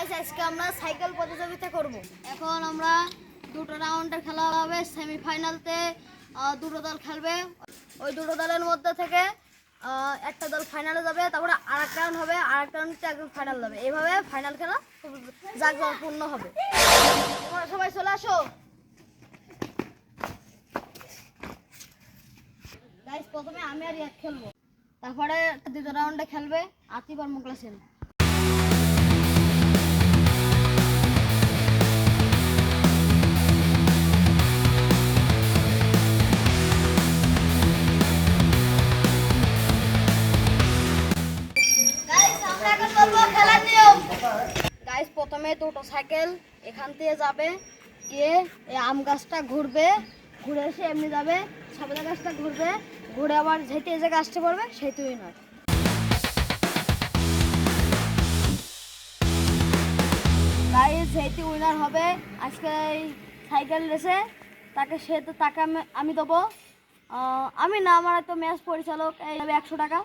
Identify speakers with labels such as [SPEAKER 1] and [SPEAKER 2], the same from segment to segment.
[SPEAKER 1] Guys আজকে আমরা cycle প্রতিযোগিতা করব। এখন আমরা দুটো রাউন্ডের খেলা হবে সেমিফাইনালতে দুটো দল খেলবে। ওই দুটো দলের মধ্যে থেকে একটা দল ফাইনালে যাবে, তারপরে আর একটা রাউন্ড হবে আর একটা রাউন্ডে একদম ফাইনাল যাবে। এইভাবে ফাইনাল খেলা খুব জাঁকজমকপূর্ণ হবে। তোমরা সবাই চলে আসো। গাইস প্রথমে আমি আর রিয়াদ খেলব। তারপরে দ্বিতীয় রাউন্ডে খেলবে আতিফ আর মুকলা সেন প্রথমে দুটো সাইকেল, এখান থেকে যাবে, গিয়ে এই আম গাছটা ঘুরবে, ঘুরে এসে এমনি যাবে সবেদা গাছটা ঘুরবে, ঘুরে আবার যেতে জায়গায় আসতে পারবে সেইটুই নয়। গাইস যেটি উইনার হবে, আজকে এই সাইকেল রেসে, তাকে সে তো, তাকে আমি দেবো। আমি না, আমার তো ম্যাচ পরিচালক, এই, একশো টাকা।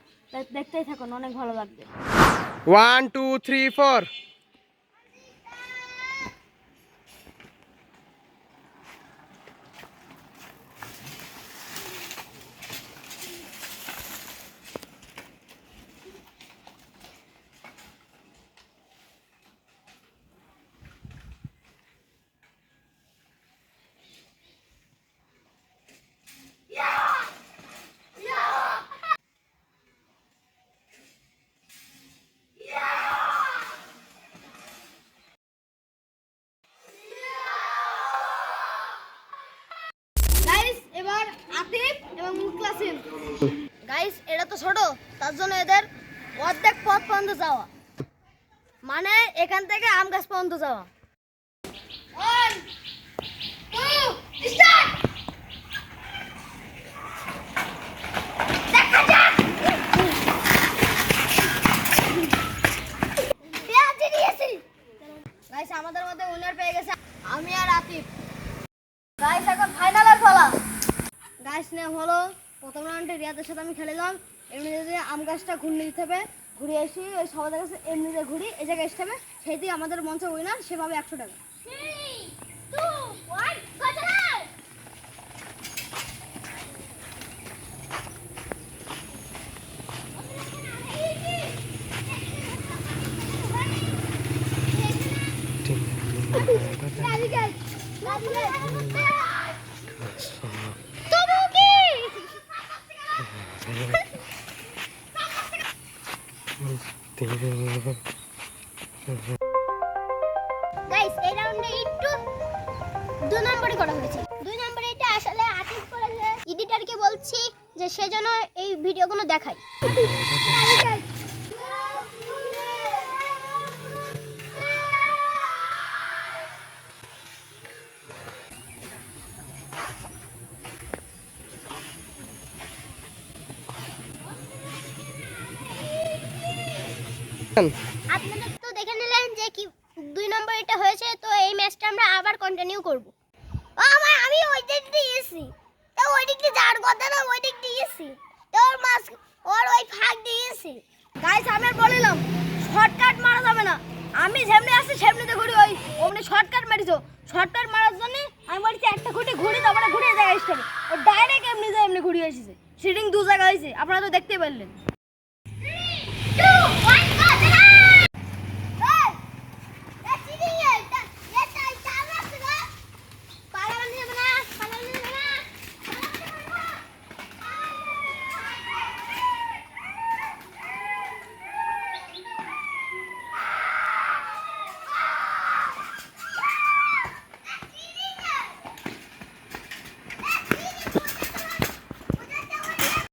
[SPEAKER 1] দেখতেই থাকুন, অনেক ভালো লাগবে।
[SPEAKER 2] One two three four
[SPEAKER 1] Atif এবং গাইস তো ছোট, তার জন্য এদের অর্ধেক পথ পর্যন্ত যাওয়া। মানে এখান থেকে আম গাছ পর্যন্ত যাওয়া। আমাদের মধ্যে উইনার পেয়ে গেছে আমি আর আতিফ। গাইস এখন ফাইনালের খেলা গাইস নিয়ম হলো। প্রথম রাউন্ডে রিয়াদের সাথে আমি খেলেলাম এমনি যদি আম গাছটা ঘুরলে দিতে হবে ঘুরে আসি ওই সবাদের কাছে এমনিতে ঘুরি এই জায়গায় আসতে হবে সেইটি আমাদের মঞ্চে উইনার সেভাবে একশো টাকা।
[SPEAKER 3] গাইস এই রাউন্ডে একটু দুই নম্বরে করা হয়েছে। দুই নম্বরে এটা আসলে আতিফ বলছি যে সেজন্য এই ভিডিওগুলো দেখায়। আপনারা তো দেখে নিলেন যে কি দুই নম্বর এটা হয়েছে, তো এই ম্যাচটা আমরা আবার কন্টিনিউ করব। আমার, আমি ওই দিক দিয়ে গেছি। তো ওই দিক দিয়ে যাওয়ার কথা না, ওই দিক দিয়ে গেছি। তো ওর মাস ওর ওই ফাঁক দিয়ে গেছি।
[SPEAKER 1] গাইস আমি বলিলাম শর্টকাট মারা যাবে না। আমি যেমনি আসছি সেমনিতে ঘুরি ওই অমনি শর্টকাট মারিছো। শর্টকাট মারার জন্য আমি বলছি, একটা ঘুটি ঘুরি, তারপরে ঘুরে জায়গায় আসতে ও ডাইরেক্ট এমনি যায় এমনি ঘুরিয়ে এসেছে। সিটিং দু জায়গা হয়েছে। আপনারা তো দেখতেই পারলেন
[SPEAKER 3] টু ওয়ান গো চলো এই এটা চিটিং এটা এটা চাল রাখছে না পালানো যাবে না পালানো যাবে না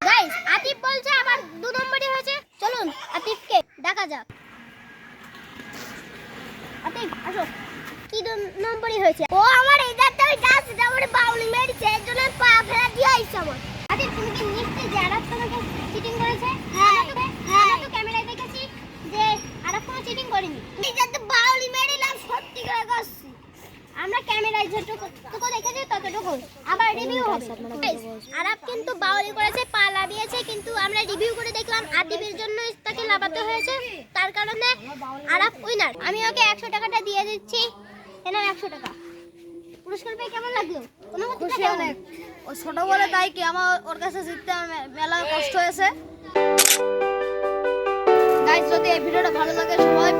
[SPEAKER 3] গাইস আতিফ বলছে আমার দু নম্বরই হয়েছে চলুন আতিফকে দেখা যাক আতিফ আসো। কি হয়েছে? ও আমার এই দাঁতটা ওই গাছ আমার বাউলি মেরেছে দিয়ে আইছে আমার। আতিফ তুমি করেছে হ্যাঁ হ্যাঁ তো ক্যামেরায় দেখেছি যে আরাফ কোনো চিটিং করেনি তুমি যাতে বাউলি মেরিলাম সত্যি করে করছি আমরা ক্যামেরায় যতটুকু দেখেছি ততটুকু এটুকু আবার রিভিউ হবে। আরাব কিন্তু বাউলি করেছে পালা দিয়েছে কিন্তু আমরা রিভিউ করে দেখলাম আতিফের জন্য তাকে লাভাতে হয়েছে। তার কারণে আরাব উইনার আমি ওকে একশো টাকাটা দিয়ে দিচ্ছি। এনার একশো টাকা। পুরস্কার পেয়ে কেমন লাগল?
[SPEAKER 1] খুশি? অনেক। ও ছোট বলে তাই কি আমার ওর কাছে জিততে মেলা কষ্ট হয়েছে। গাইজ যদি এই ভিডিওটা ভালো লাগে সবাই